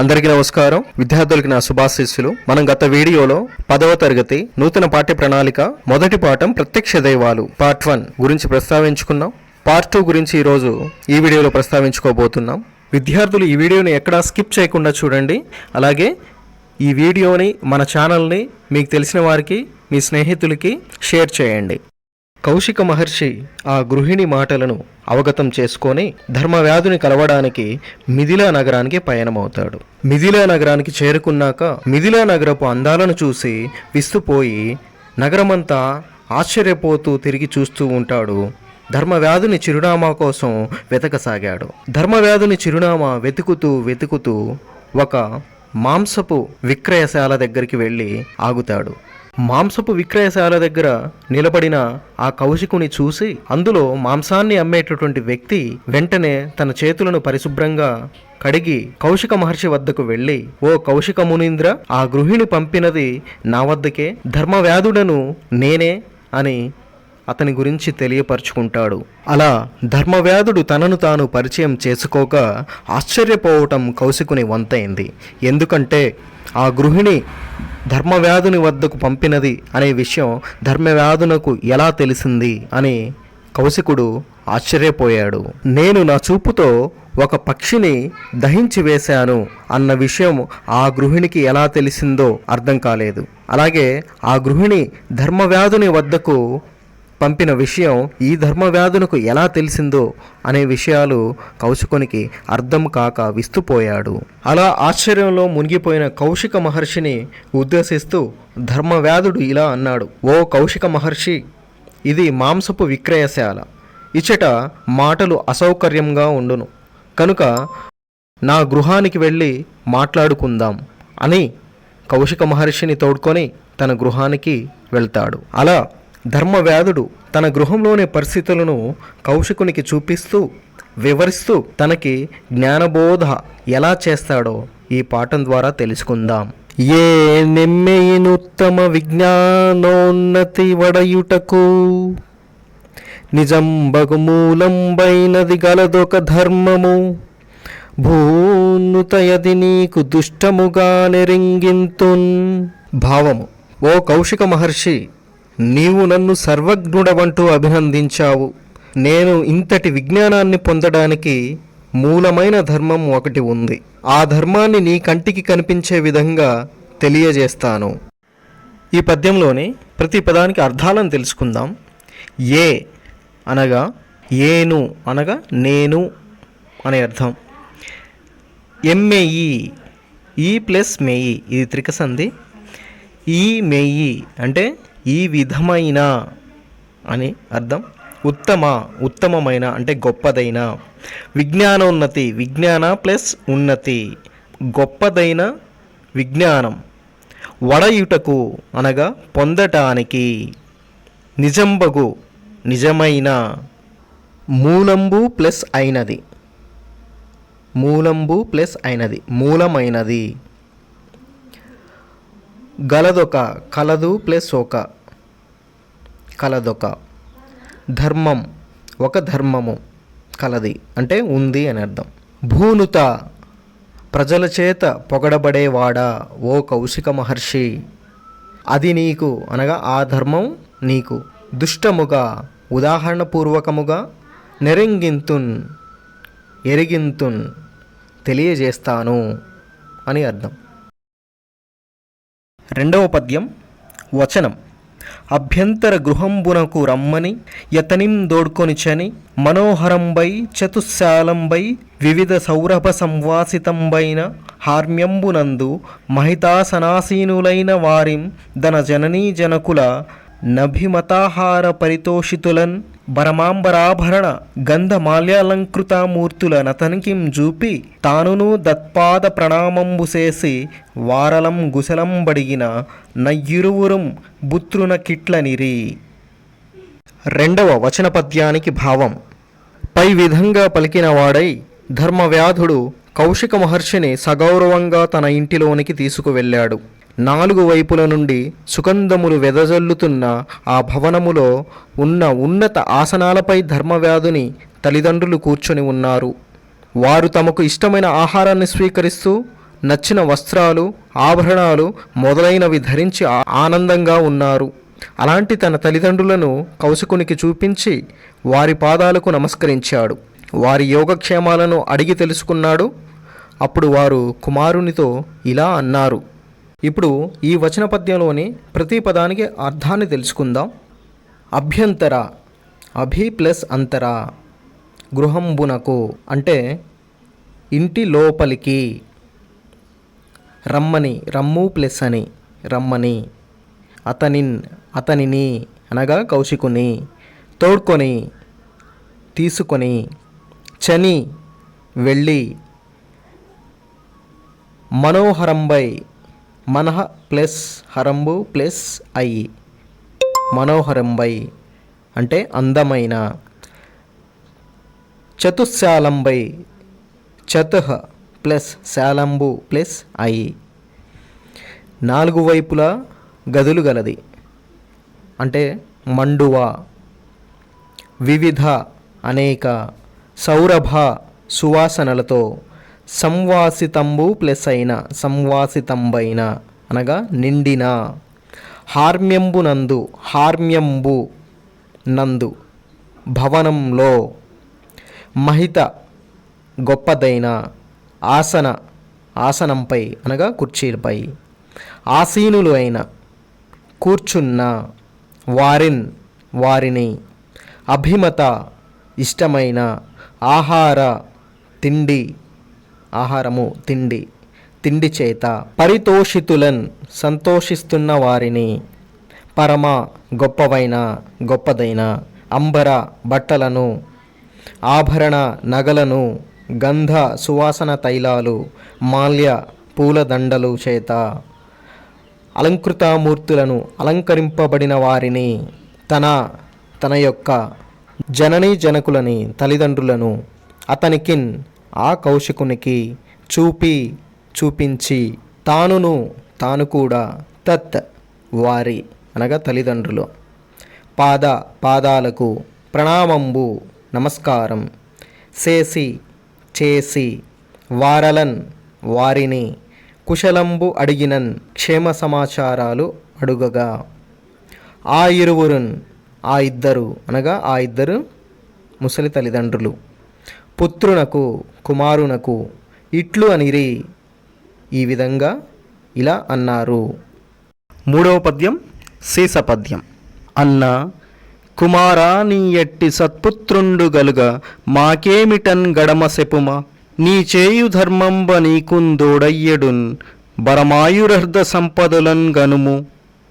అందరికీ నమస్కారం. విద్యార్థులకి నా శుభాశీస్సులు. మనం గత వీడియోలో పదవ తరగతి నూతన పాఠ్య ప్రణాళిక మొదటి పాఠం ప్రత్యక్ష దైవాలు పార్ట్ వన్ గురించి ప్రస్తావించుకున్నాం. పార్ట్ టూ గురించి ఈరోజు ఈ వీడియోలో ప్రస్తావించుకోబోతున్నాం. విద్యార్థులు ఈ వీడియోని ఎక్కడా స్కిప్ చేయకుండా చూడండి. అలాగే ఈ వీడియోని మన ఛానల్ని మీకు తెలిసిన వారికి మీ స్నేహితులకి షేర్ చేయండి. కౌశిక మహర్షి ఆ గృహిణి మాటలను అవగతం చేసుకొని ధర్మవ్యాధుని కలవడానికి మిథిలా నగరానికి పయనమవుతాడు. మిథిలా నగరానికి చేరుకున్నాక మిథిలా నగరపు అందాలను చూసి విస్తుపోయి నగరమంతా ఆశ్చర్యపోతూ తిరిగి చూస్తూ ఉంటాడు. ధర్మవ్యాధుని చిరునామా కోసం వెతకసాగాడు. ధర్మవ్యాధుని చిరునామా వెతుకుతూ వెతుకుతూ ఒక మాంసపు విక్రయశాల దగ్గరికి వెళ్ళి ఆగుతాడు. మాంసపు విక్రయశాల దగ్గర నిలబడిన ఆ కౌశికుని చూసి అందులో మాంసాన్ని అమ్మేటటువంటి వ్యక్తి వెంటనే తన చేతులను పరిశుభ్రంగా కడిగి కౌశిక మహర్షి వద్దకు వెళ్ళి ఓ కౌశిక మునీంద్ర ఆ గృహిణి పంపినది నా వద్దకే ధర్మవ్యాధుడను నేనే అని అతని గురించి తెలియపరుచుకుంటాడు. అలా ధర్మవ్యాధుడు తనను తాను పరిచయం చేసుకోక ఆశ్చర్యపోవటం కౌశికుని వంతైంది. ఎందుకంటే ఆ గృహిణి ధర్మవ్యాధుని వద్దకు పంపినది అనే విషయం ధర్మవ్యాధునకు ఎలా తెలిసింది అని కౌశికుడు ఆశ్చర్యపోయాడు. నేను నా చూపుతో ఒక పక్షిని దహించి వేశాను అన్న విషయం ఆ గృహిణికి ఎలా తెలిసిందో అర్థం కాలేదు. అలాగే ఆ గృహిణి ధర్మవ్యాధుని వద్దకు పంపిన విషయం ఈ ధర్మవ్యాధునకు ఎలా తెలిసిందో అనే విషయాలు కౌశికునికి అర్థం కాక విస్తుపోయాడు. అలా ఆశ్చర్యంలో మునిగిపోయిన కౌశిక మహర్షిని ఉద్దేశిస్తూ ధర్మవ్యాధుడు ఇలా అన్నాడు. ఓ కౌశిక మహర్షి ఇది మాంసపు విక్రయశాల. ఇచ్చట మాటలు అసౌకర్యంగా ఉండును. కనుక నా గృహానికి వెళ్ళి మాట్లాడుకుందాం అని కౌశిక మహర్షిని తోడ్కొని తన గృహానికి వెళ్తాడు. అలా ధర్మవ్యాధుడు తన గృహంలోని పరిస్థితులను కౌశికునికి చూపిస్తూ వివరిస్తూ తనకి జ్ఞానబోధ ఎలా చేస్తాడో ఈ పాఠం ద్వారా తెలుసుకుందాం. ఏ నెమ్మెయినుత్తమ విజ్ఞానోన్నతి వడయుటకు? నిజం బగుమూలంబైనది గలదొక ధర్మము. భూనుతయది నీకు దుష్టముగా నెరింగింతున్. భావము. ఓ కౌశిక మహర్షి నీవు నన్ను సర్వజ్ఞుడవంటూ అభినందించావు. నేను ఇంతటి విజ్ఞానాన్ని పొందడానికి మూలమైన ధర్మం ఒకటి ఉంది. ఆ ధర్మాన్ని నీ కంటికి కనిపించే విధంగా తెలియజేస్తాను. ఈ పద్యంలోని ప్రతి పదానికి అర్థాలను తెలుసుకుందాం. ఏ అనగా ఏను అనగా నేను అనే అర్థం. ఎంఏఈ ఈ ప్లస్ మేయి ఇది త్రికసంధి. ఈ మేయి అంటే ఈ విధమైన అని అర్థం? ఉత్తమ ఉత్తమమైన అంటే గొప్పదైన. విజ్ఞానోన్నతి విజ్ఞాన ప్లస్ ఉన్నతి. గొప్పదైన విజ్ఞానం. వడయుటకు అనగా పొందటానికి. నిజంబగు నిజమైన. మూలంబు ప్లస్ అయినది. మూలంబు ప్లస్ అయినది మూలమైనది. గలదొక కలదు ప్లస్ ఒక. కలదొక ధర్మం ఒక ధర్మము కలది అంటే ఉంది అని అర్థం. భూనుత ప్రజల చేత పొగడబడేవాడా ఓ కౌశిక మహర్షి? అది నీకు అనగా ఆ ధర్మం నీకు దుష్టముగా ఉదాహరణపూర్వకముగా నెరింగింతున్ ఎరిగింతున్ తెలియజేస్తాను అని అర్థం. రెండవ పద్యం వచనం. అభ్యంతర గృహంబునకు రమ్మని యతనిం దోడ్కొనిచని మనోహరంబై చతుశాలంబై వివిధ సౌరభ సంవాసితంబైన హార్మ్యంబునందు మహితాసనాసీనులైన వారిం ధన జననీ జనకుల నభిమతాహార పరితోషితులన్ బరమాంబరాభరణ గంధమాల్యాలంకృతమూర్తుల నతనికిం జూపి తానును దత్పాద ప్రణామంబు చేసి వారలం గుసలం బడిగిన నయ్యిరువురం బుత్రున కిట్లనిరి. రెండవ వచన పద్యానికి భావం. పై విధంగా పలికిన వాడై ధర్మవ్యాధుడు కౌశిక మహర్షిని సగౌరవంగా తన ఇంటిలోనికి తీసుకువెళ్ళాడు. నాలుగు వైపుల నుండి సుగంధములు వెదజల్లుతున్న ఆ భవనములో ఉన్న ఉన్నత ఆసనాలపై ధర్మవ్యాధుని తల్లిదండ్రులు కూర్చొని ఉన్నారు. వారు తమకు ఇష్టమైన ఆహారాన్ని స్వీకరిస్తూ నచ్చిన వస్త్రాలు ఆభరణాలు మొదలైనవి ధరించి ఆనందంగా ఉన్నారు. అలాంటి తన తల్లిదండ్రులను కౌశకునికి చూపించి వారి పాదాలకు నమస్కరించాడు. వారి యోగక్షేమాలను అడిగి తెలుసుకున్నాడు. అప్పుడు వారు కుమారునితో ఇలా అన్నారు. ఇప్పుడు ఈ వచన పద్యంలోని ప్రతి పదానికి అర్థాన్ని తెలుసుకుందాం. అభ్యంతర అభి ప్లస్ అంతర గృహంబునకు అంటే ఇంటి లోపలికి. రమ్మని రమ్ము ప్లస్ అని రమ్మని. అతనిన్ అతనిని అనగా కౌశికుని. తోడ్కొని తీసుకొని. చని వెళ్ళి. మనోహరంబై మనహ ప్లస్ హరంబు ప్లస్ ఐ. మనోహరంబై అంటే అందమైన. చతుశాలంబై చతుహ ప్లస్ శాలంబు ప్లస్ ఐ. నాలుగు వైపులా గదులు గలది. అంటే మండువ. వివిధ అనేక సౌరభ సువాసనలతో సంవాసితంబు ప్లస్ అయిన సంవాసితంబైన అనగా నిండిన. హార్మ్యంబు నందు హార్మ్యంబు నందు భవనంలో. మహిత గొప్పదైన ఆసన ఆసనంపై అనగా కుర్చీలపై. ఆసీనులు అయిన కూర్చున్న వారిన్ వారిని అభిమత ఇష్టమైన ఆహార తిండి ఆహారము తిండి తిండి చేత పరితోషితులన్ సంతోషిస్తున్న వారిని. పరమ గొప్పవైన గొప్పదైన అంబర బట్టలను ఆభరణ నగలను గంధ సువాసన తైలాలు మాల్య పూలదండలు చేత అలంకృతమూర్తులను అలంకరింపబడిన వారిని తన తన యొక్క జననీ జనకులని తల్లిదండ్రులను అతనికిన్ ఆ కౌశికునికి చూపి చూపించి తానును తాను కూడా తత్ వారి అనగా తల్లిదండ్రులు. పాద పాదాలకు ప్రణామంబు నమస్కారం. చేసి చేసి వారలన్ వారిని కుశలంబు అడిగినన్ క్షేమ సమాచారాలు అడుగగా. ఆ ఇరువురున్ ఆ ఇద్దరు అనగా ఆ ఇద్దరు ముసలి తల్లిదండ్రులు. పుత్రునకు కుమారునకు ఇట్లు అనిరి ఈ విధంగా ఇలా అన్నారు. మూడవ పద్యం శీసపద్యం అన్న కుమారా నీ ఎట్టి సత్పుత్రుండు గలుగ మాకేమిటన్ గడమ సెపుమ నీ చేయు ధర్మంబ నీకుందోడయ్యడున్ బరమాయురర్ధ సంపదలన్ గనుము.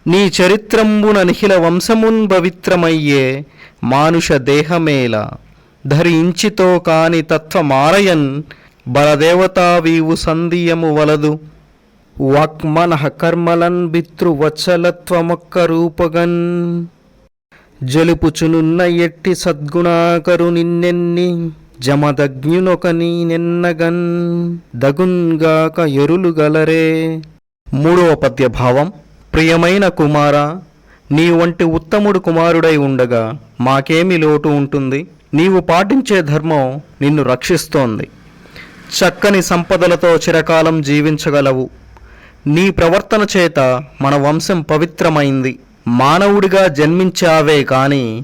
నీ చరిత్రంబున నిఖిల వంశమున్ పవిత్రమయ్యే మానుష దేహమేల? ధరించితో కాని తత్వమారయన్ బలదేవతా వీవు సంధియము వలదు. వాక్మనః కర్మలన్ బితృవత్సలత్వమొక్క రూపగన్ జలుపుచునున్న ఎట్టి సద్గుణాకరు నిన్నెన్ని జమదగ్ఞునొకని నిన్నగన్ దగున్గాక ఎరులు గలరే. మూడవ పద్యభావం ప్రియమైన కుమార నీ వంటి ఉత్తముడు కుమారుడై ఉండగా మాకేమి లోటు ఉంటుంది? నీవు పాటించే ధర్మం నిన్ను రక్షిస్తోంది. చక్కని సంపదలతో చిరకాలం జీవించగలవు. నీ ప్రవర్తన చేత మన వంశం పవిత్రమైంది. మానవుడిగా జన్మించావే కాని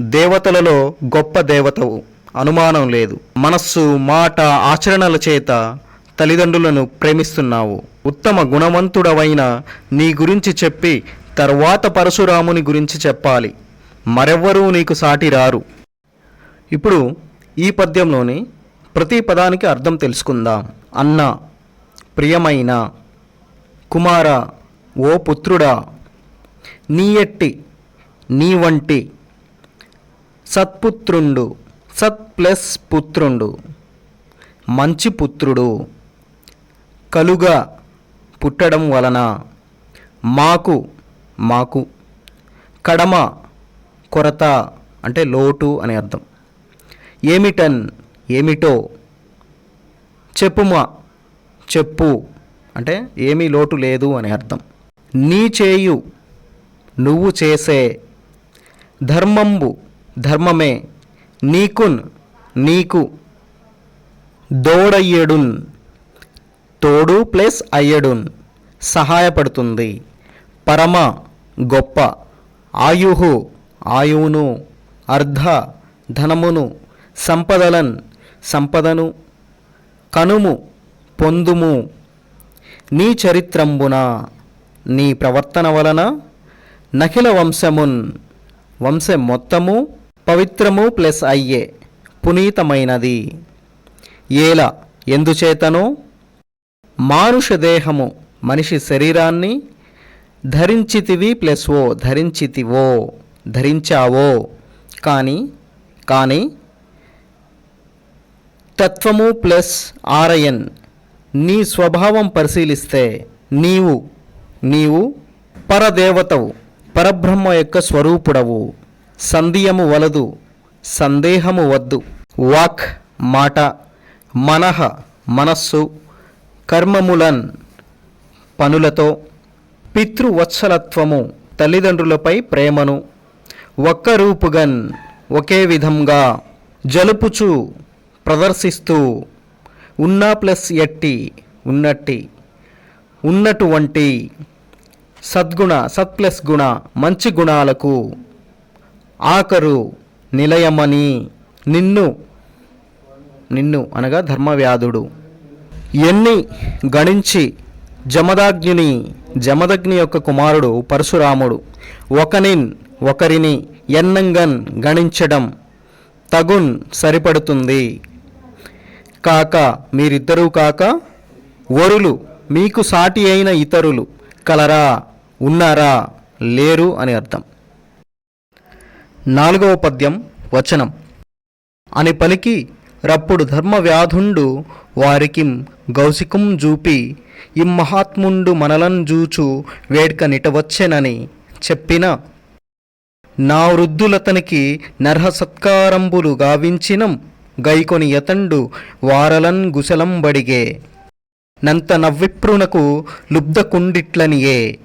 దేవతలలో గొప్ప దేవతవు. అనుమానం లేదు. మనస్సు మాట ఆచరణల చేత తల్లిదండ్రులను ప్రేమిస్తున్నావు. ఉత్తమ గుణవంతుడవైన నీ గురించి చెప్పి తర్వాత పరశురాముని గురించి చెప్పాలి. మరెవ్వరూ నీకు సాటి రారు. ఇప్పుడు ఈ పద్యంలోని ప్రతి పదానికి అర్థం తెలుసుకుందాం. అన్న ప్రియమైన కుమార ఓ పుత్రుడా నీ ఎట్టి నీ వంటి సత్పుత్రుండు సత్ ప్లస్ పుత్రుండు మంచి పుత్రుడు కలుగా పుట్టడం వలన మాకు మాకు కడమ కొరత అంటే లోటు అని అర్థం. ఏమిటన్ ఏమిటో? చెప్పుమా చెప్పు. అంటే ఏమీ లోటు లేదు అని అర్థం. నీ చేయు నువ్వు చేసే. ధర్మంబు ధర్మమే. నీకున్ నీకు. దోడయ్యడున్ తోడు ప్లస్ అయ్యడున్. సహాయపడుతుంది. పరమ గొప్ప. ఆయుహు ఆయువును. అర్ధ ధనమును. సంపదలన్ సంపదను కనుము పొందుము. నీ చరిత్రంబున నీ ప్రవర్తన వలన నఖిల వంశమున్ వంశం మొత్తము పవిత్రము ప్లస్ అయ్యే పునీతమైనది. ఏల ఎందుచేతనో? మానుష దేహము మనిషి శరీరాన్ని ధరించితివి ప్లస్ ఓ ధరించితివో ధరించావో. కానీ కానీ తత్వము ప్లస్ ఆరయన్. నీ స్వభావం పరిశీలిస్తే నీవు నీవు పరదేవతవు పరబ్రహ్మ యొక్క స్వరూపుడవు. సంధియము వలదు సందేహము వద్దు. వాక్ మాట మనః మనస్సు కర్మములన్ పనులతో పితృవత్సలత్వము తల్లిదండ్రులపై ప్రేమను ఒక్క రూపుగన్ ఒకే విధంగా జలుపుచు ప్రదర్శిస్తూ ఉన్నా ప్లస్ ఎట్టి ఉన్నట్టి ఉన్నటువంటి సద్గుణ సత్ ప్లస్ గుణ మంచి గుణాలకు ఆఖరు నిలయమని నిన్ను నిన్ను అనగా ధర్మవ్యాధుడు. ఎన్ని గణించి జమదాగ్ని జమదగ్ని యొక్క కుమారుడు పరశురాముడు ఒకనిన్ ఒకరిని ఎన్నంగన్ గణించడం తగున్ సరిపడుతుంది. కాక మీరిద్దరూ కాక వరులు మీకు సాటి అయిన ఇతరులు కలరా ఉన్నారా లేరు అని అర్థం. నాలుగవ పద్యం వచనం. అని పలికి రప్పుడు ధర్మవ్యాధుండు వారికి గౌసికం జూపి ఇమ్మహాత్ముండు మనలన్ జూచు వేడ్క నిటవచ్చెనని చెప్పిన. నా వృద్ధులతనికి నర్హ సత్కారంబులు గావించినం. గైకొని యతండు వారలన్ గుశలం బడిగే నంత నవ్విప్రునకు లుబ్ధకుండిట్లనియే.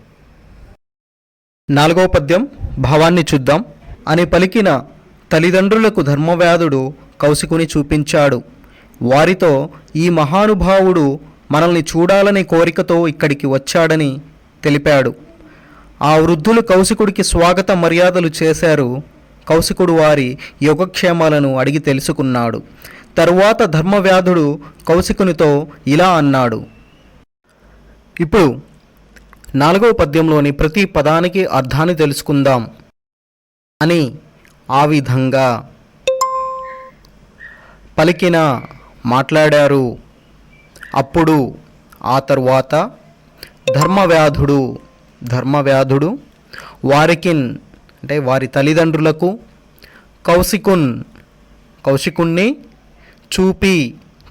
నాలుగవ పద్యం భావాన్ని చూద్దాం. అని పలికిన తల్లిదండ్రులకు ధర్మవ్యాధుడు కౌశికుని చూపించాడు. వారితో ఈ మహానుభావుడు మనల్ని చూడాలనే కోరికతో ఇక్కడికి వచ్చాడని తెలిపాడు. ఆ వృద్ధులు కౌశికుడికి స్వాగత మర్యాదలు చేశారు. కౌశికుడు వారి యోగక్షేమాలను అడిగి తెలుసుకున్నాడు. తరువాత ధర్మవ్యాధుడు కౌశికునితో ఇలా అన్నాడు. ఇప్పుడు నాలుగవ పద్యంలోని ప్రతి పదానికి అర్థాన్ని తెలుసుకుందాం. అని ఆ విధంగా పలికిన మాట్లాడారు. అప్పుడు ఆ తరువాత ధర్మవ్యాధుడు ధర్మవ్యాధుడు వారికిన్ అంటే వారి తల్లిదండ్రులకు కౌశికున్ కౌశికుణ్ణి చూపి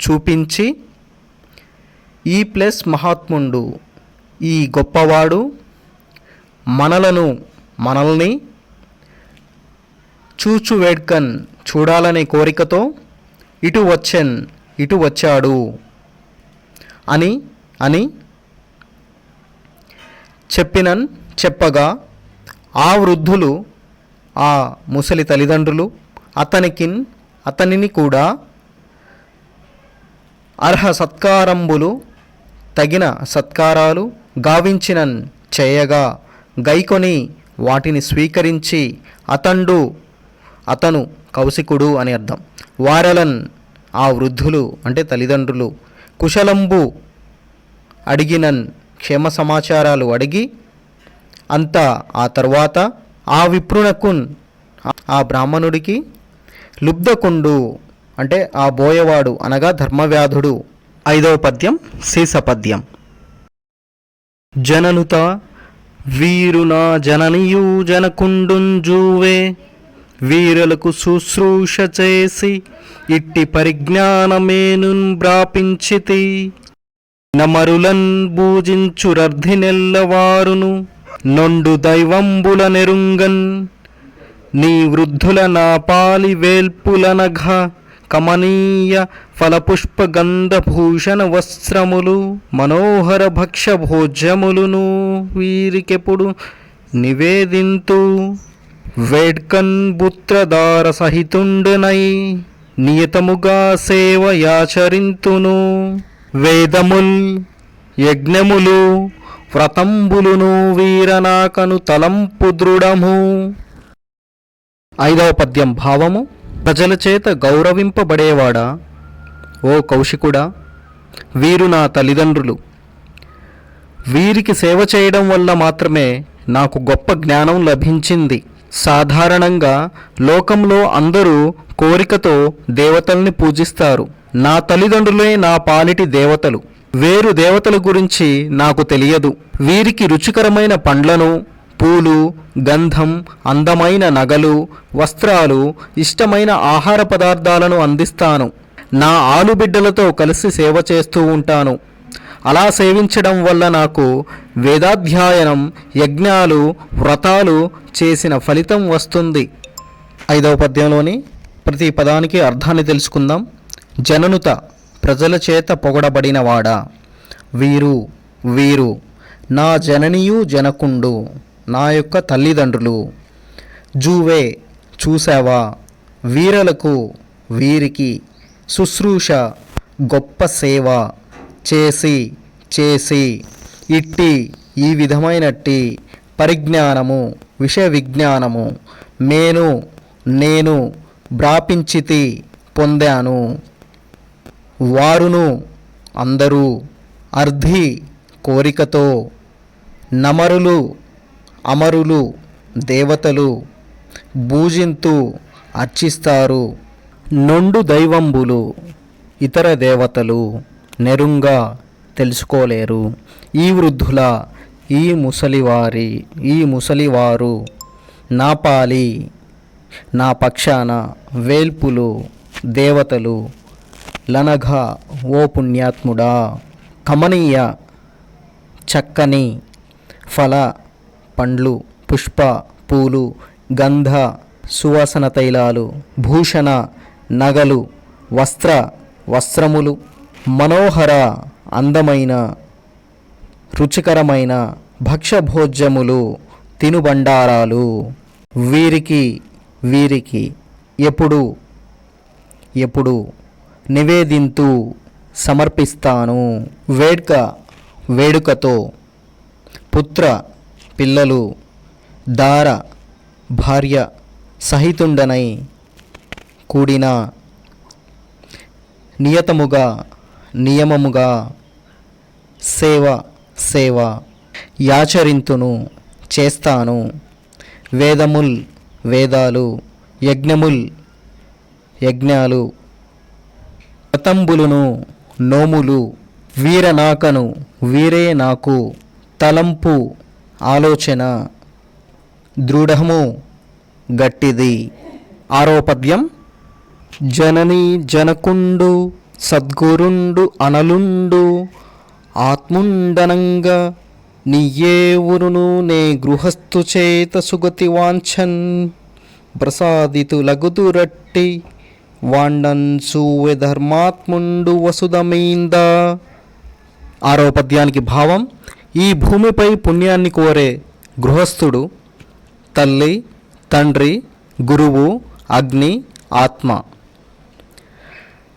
చూపించి ఈ ప్లస్ మహాత్ముండు ఈ గొప్పవాడు మనలను మనల్ని చూచు వేడ్కన్ చూడాలనే కోరికతో ఇటు వచ్చెన్ ఇటు వచ్చాడు అని అని చెప్పినన్ చెప్పగా ఆ వృద్ధులు ఆ ముసలి తల్లిదండ్రులు అతనికిన్ అతనిని కూడా అర్హ సత్కారంబులు తగిన సత్కారాలు గావించినన్ చేయగా గైకొని వాటిని స్వీకరించి అతండు అతను కౌశికుడు అని అర్థం. వారలన్ ఆ వృద్ధులు అంటే తల్లిదండ్రులు కుశలంబు అడిగినన్ క్షేమ సమాచారాలు అడిగి అంతా ఆ తర్వాత ఆ విప్రునకున్ ఆ బ్రాహ్మణుడికి లుబ్ధకుండు అంటే ఆ బోయవాడు అనగా ధర్మవ్యాధుడు. ఐదవ పద్యం శీసపద్యం జననుత వీరునా జననియు జనకుండుంజూవే వీరులకు శుశ్రూష చేసి ఇట్టి పరిజ్ఞానమేను బ్రాపించితి. నమరులన్ నెల్లవారును నొండు దైవంబుల నెరుంగన్ నీ వృద్ధుల నా పాలి వేల్పులనఘ కమనీయ ఫలపుష్పగంధభూషణ వస్త్రములు మనోహర భక్ష భోజ్యములును వీరికెప్పుడు నివేదింతు. వేడ్కన్ పుత్రదార సహితుండునై నియతముగా సేవయాచరింతును. వేదముల్ యజ్ఞములు వ్రతంబులును వీరనాకను తలంపు దృఢము. ఐదవ పద్యం భావము. ప్రజల చేత గౌరవింపబడేవాడా. ఓ కౌశికుడా వీరు నా తల్లిదండ్రులు. వీరికి సేవ చేయడం వల్ల మాత్రమే నాకు గొప్ప జ్ఞానం లభించింది. సాధారణంగా లోకంలో అందరూ కోరికతో దేవతల్ని పూజిస్తారు. నా తల్లిదండ్రులే నా పాలిటి దేవతలు. వేరు దేవతల గురించి నాకు తెలియదు. వీరికి రుచికరమైన పండ్లను పూలు గంధం అందమైన నగలు వస్త్రాలు ఇష్టమైన ఆహార పదార్థాలను అందిస్తాను. నా ఆలుబిడ్డలతో కలిసి సేవ చేస్తూ ఉంటాను. అలా సేవించడం వల్ల నాకు వేదాధ్యాయనం యజ్ఞాలు వ్రతాలు చేసిన ఫలితం వస్తుంది. ఐదవ పద్యంలోని ప్రతి పదానికి అర్థాన్ని తెలుసుకుందాం. జననుత ప్రజల చేత పొగడబడినవాడా వీరు వీరు నా జననియు జనకుండు నా యొక్క తల్లిదండ్రులు. జూవే చూసావా వీరలకు వీరికి శుశ్రూష గొప్ప సేవ. చేసి చేసి ఇట్టి ఈ విధమైనట్టి పరిజ్ఞానము విషయ విజ్ఞానము నేను నేను భ్రాపించితి పొందాను. వారును అందరూ అర్ధి కోరికతో నమరులు అమరులు దేవతలు పూజింతు అర్చిస్తారు. నొండు దైవంబులు ఇతర దేవతలు నెరుంగా తెలుసుకోలేరు. ఈ వృద్ధుల ఈ ముసలివారి ఈ ముసలివారు నా పాలి నా పక్షాన వేల్పులు దేవతలు లనఘ ఓ పుణ్యాత్ముడా కమనీయ చక్కని ఫల పండ్లు పుష్ప పూలు గంధ సువాసన తైలాలు భూషణ నగలు వస్త్ర వస్త్రములు మనోహర అందమైన రుచికరమైన భక్ష్యభోజ్యములు తినుబండారాలు. వీరికి వీరికి ఎప్పుడు ఎప్పుడు నివేదింతు సమర్పిస్తాను. వేడుక వేడుకతో పుత్ర పిల్లలు దార భార్య సహితుండనై కూడిన నియతముగా నియమముగా సేవ సేవ యాచరింతును చేస్తాను. వేదముల్ వేదాలు యజ్ఞముల్ యజ్ఞాలు వ్రతంబులును నోములు వీరనాకను వీరే నాకు తలంపు ఆలోచన. దృఢము గట్టిది. ఆరో పద్యం జనని జనకుండు సద్గురుండు అనలుండు ఆత్ముండనంగా నీయే ఊరును నే గృహస్థు చేత సుగతి వాంఛన్ ప్రసాదితు లగుదురట్టి వాండన్ సూవె ధర్మాత్ముండు వసుదమైంద ఆరో పద్యానికి భావం ఈ భూమిపై పుణ్యాన్ని కోరే గృహస్థుడు తల్లి తండ్రి గురువు అగ్ని ఆత్మ.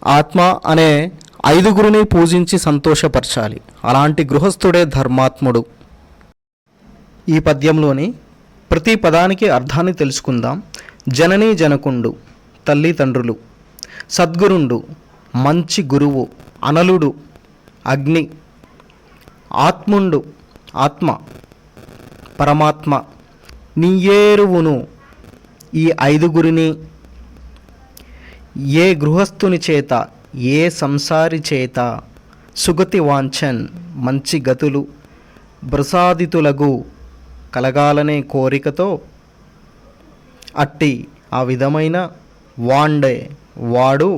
ఆత్మ అనే ఐదుగురిని పూజించి సంతోషపరచాలి. అలాంటి గృహస్థుడే ధర్మాత్ముడు. ఈ పద్యంలోని ప్రతి పదానికి అర్థాన్ని తెలుసుకుందాం. జననీ జనకుండు తల్లి తండ్రులు. సద్గురుండు మంచి గురువు అనలుడు అగ్ని ఆత్ముండు ఆత్మ పరమాత్మ నీయేరువును ఈ ఐదుగురిని ఏ గృహస్థుని చేత ఏ సంసారి చేత సుగతి వాంఛన్ మంచి గతులు ప్రసాదితులగు కలగాలనే కోరికతో అట్టి ఆ విధమైన వాండే. వాడు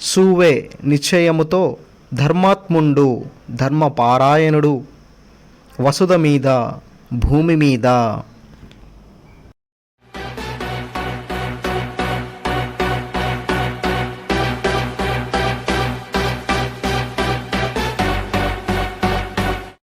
సూవే నిశ్చయముతో ధర్మాత్ముండు ధర్మపారాయణుడు వసుద మీద భూమి మీద